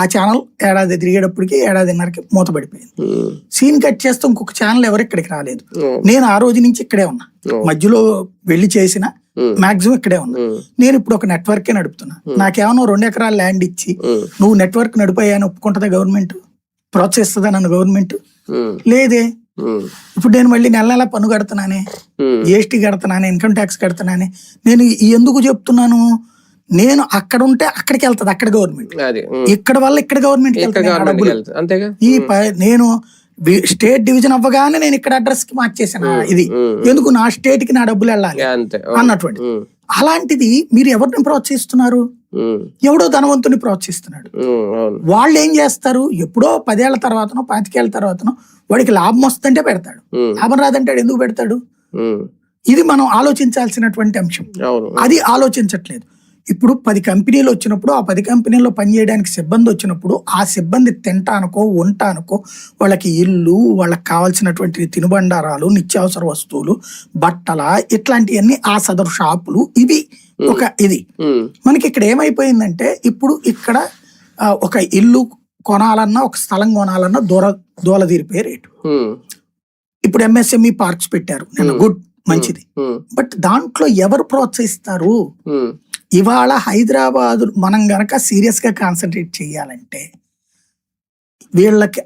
ఆ ఛానల్ ఏడాది తిరిగేటప్పటికి ఏడాదిన్నరకి మూతపడిపోయింది. Scene cut చేస్తే ఇంకొక ఛానల్ ఎవరు ఇక్కడికి రాలేదు. నేను ఆ రోజు నుంచి ఇక్కడే ఉన్నా. మధ్యలో వెళ్ళి చేసిన మాక్సిమం ఇక్కడే ఉన్నా. నేను ఇప్పుడు ఒక నెట్వర్కే నడుపుతున్నా. నాకేమన్నా రెండు ఎకరాల ల్యాండ్ ఇచ్చి నువ్వు నెట్వర్క్ నడిపాయని ఒప్పుకుంటుందా గవర్నమెంట్ ప్రోత్సహిస్తుందా నన్ను గవర్నమెంట్ లేదే. ఇప్పుడు నేను మళ్ళీ నెల నెల పన్ను కడుతున్నానే. జిఎస్టీ కడుతున్నానే ఇన్కమ్ ట్యాక్స్ కడుతున్నానే. నేను ఎందుకు చెప్తున్నాను? నేను అక్కడ ఉంటే అక్కడికి వెళ్తుంది అక్కడ గవర్నమెంట్. ఇక్కడ వల్ల ఇక్కడ గవర్నమెంట్ అంతేగా? ఈ నేను స్టేట్ డివిజన్ అవ్వగానే నేను ఇక్కడ అడ్రస్కి మార్చేసాను ఇది. ఎందుకు నా స్టేట్కి నా డబ్బులు వెళ్ళాలి? అన్నటువంటి అలాంటిది మీరు ఎవరిని ప్రోత్సహిస్తున్నారు? ఎవడో ధనవంతుని ప్రోత్సహిస్తున్నాడు. వాళ్ళు ఏం చేస్తారు? ఎప్పుడో పదేళ్ళ తర్వాతనో పాతికేళ్ళ తర్వాతనో వాడికి లాభం వస్తుంటే పెడతాడు. లాభం రాదంటాడు ఎందుకు పెడతాడు? ఇది మనం ఆలోచించాల్సినటువంటి అంశం. అది ఆలోచించట్లేదు. ఇప్పుడు పది కంపెనీలు వచ్చినప్పుడు ఆ పది కంపెనీల్లో పనిచేయడానికి సిబ్బంది వచ్చినప్పుడు ఆ సిబ్బంది తింటానుకో వంటానుకో వాళ్ళకి ఇల్లు వాళ్ళకి కావాల్సినటువంటి తినుబండారాలు నిత్యావసర వస్తువులు బట్టల ఇట్లాంటివన్నీ ఆ సదరు షాపులు ఇవి ఒక ఇది. మనకి ఇక్కడ ఏమైపోయిందంటే ఇప్పుడు ఇక్కడ ఒక ఇల్లు కొనాలన్నా ఒక స్థలం కొనాలన్నా దూర దూల తీరిపోయే రేటు. ఇప్పుడు ఎంఎస్ఎంఈ పార్క్స్ పెట్టారు. నేను గుడ్ మంచిది. బట్ దాంట్లో ఎవరు ప్రోత్సహిస్తారు? ఇవాళ హైదరాబాద్ మనం గనక సీరియస్గా కాన్సన్ట్రేట్ చేయాలంటే వీళ్ళకి